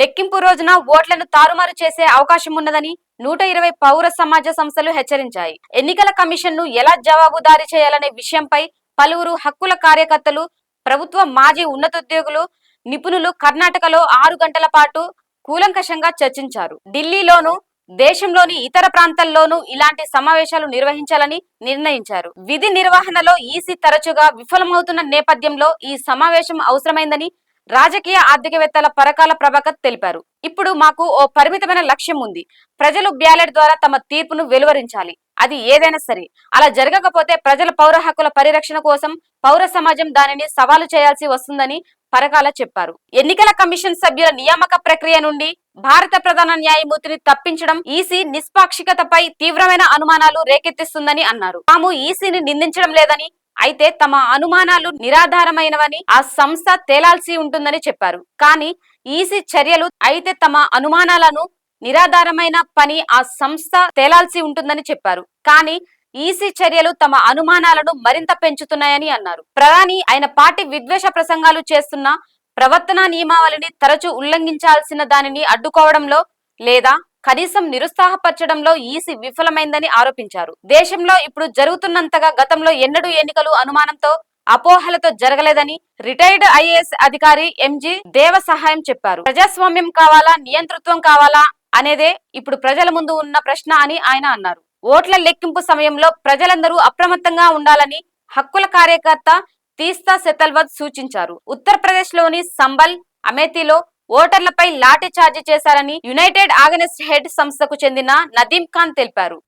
లెక్కింపు రోజున ఓట్లను తారుమారు చేసే అవకాశం ఉన్నదని నూట ఇరవై పౌర సమాజ సంస్థలు హెచ్చరించాయి. ఎన్నికల కమిషన్ను ఎలా జవాబుదారీ చేయాలనే విషయంపై పలువురు హక్కుల కార్యకర్తలు ప్రభుత్వ మాజీ ఉన్నతోద్యోగులు నిపుణులు కర్ణాటకలో ఆరు గంటల పాటు కూలంకషంగా చర్చించారు. ఢిల్లీలోను దేశంలోని ఇతర ప్రాంతాల్లోనూ ఇలాంటి సమావేశాలు నిర్వహించాలని నిర్ణయించారు. విధి నిర్వహణలో ఈసీ తరచుగా విఫలమవుతున్న నేపథ్యంలో ఈ సమావేశం అవసరమైందని రాజకీయ ఆర్థికవేత్తల పరకాల ప్రభాకర్ తెలిపారు. ఇప్పుడు మాకు ఓ పరిమితమైన లక్ష్యం ఉంది. ప్రజలు బ్యాలెట్ ద్వారా తమ తీర్పును వెలువరించాలి. అది ఏదైనా సరే. అలా జరగకపోతే ప్రజల పౌర హక్కుల పరిరక్షణ కోసం పౌర సమాజం దానిని సవాలు చేయాల్సి వస్తుందని పరకాల చెప్పారు. ఎన్నికల కమిషన్ సభ్యుల నియామక ప్రక్రియ నుండి భారత ప్రధాన న్యాయమూర్తిని తప్పించడం ఈసీ నిష్పాక్షికతపై తీవ్రమైన అనుమానాలు రేకెత్తిస్తుందని అన్నారు. తాము ఈసీని నిందించడం లేదని అయితే తమ అనుమానాలు నిరాధారమైనవని ఆ సంస్థ తేలాల్సి ఉంటుందని చెప్పారు. కానీ ఈసీ చర్యలు అయితే తమ అనుమానాలను నిరాధారమైన పని ఆ సంస్థ తేలాల్సి ఉంటుందని చెప్పారు. కానీ ఈసీ చర్యలు తమ అనుమానాలను మరింత పెంచుతున్నాయని అన్నారు. ప్రధాని ఆయన పార్టీ విద్వేష ప్రసంగాలు చేస్తున్న ప్రవర్తనా నియమావళిని తరచూ ఉల్లంఘించాల్సిన దానిని అడ్డుకోవడంలో లేదా కనీసం నిరుత్సాహపరచడంలో ఈసీ విఫలమైందని ఆరోపించారు. దేశంలో ఇప్పుడు జరుగుతున్నంతగా గతంలో ఎన్నడూ ఎన్నికలు అనుమానంతో అపోహలతో జరగలేదని రిటైర్డ్ ఐఏఎస్ అధికారి ఎంజి దేవ సహాయం చెప్పారు. ప్రజాస్వామ్యం కావాలా? నియంతృత్వం కావాలా? అనేదే ఇప్పుడు ప్రజల ముందు ఉన్న ప్రశ్న అని ఆయన అన్నారు. ఓట్ల లెక్కింపు సమయంలో ప్రజలందరూ అప్రమత్తంగా ఉండాలని హక్కుల కార్యకర్త తీస్తా సెతల్వద్ సూచించారు. ఉత్తరప్రదేశ్లోని సంబల్ అమేథీలో ఓటర్లపై లాఠీ చార్జీ చేశారని యునైటెడ్ ఆగనెస్ట్ హెడ్ సంస్థకు చెందిన నదీం ఖాన్ తెలిపారు.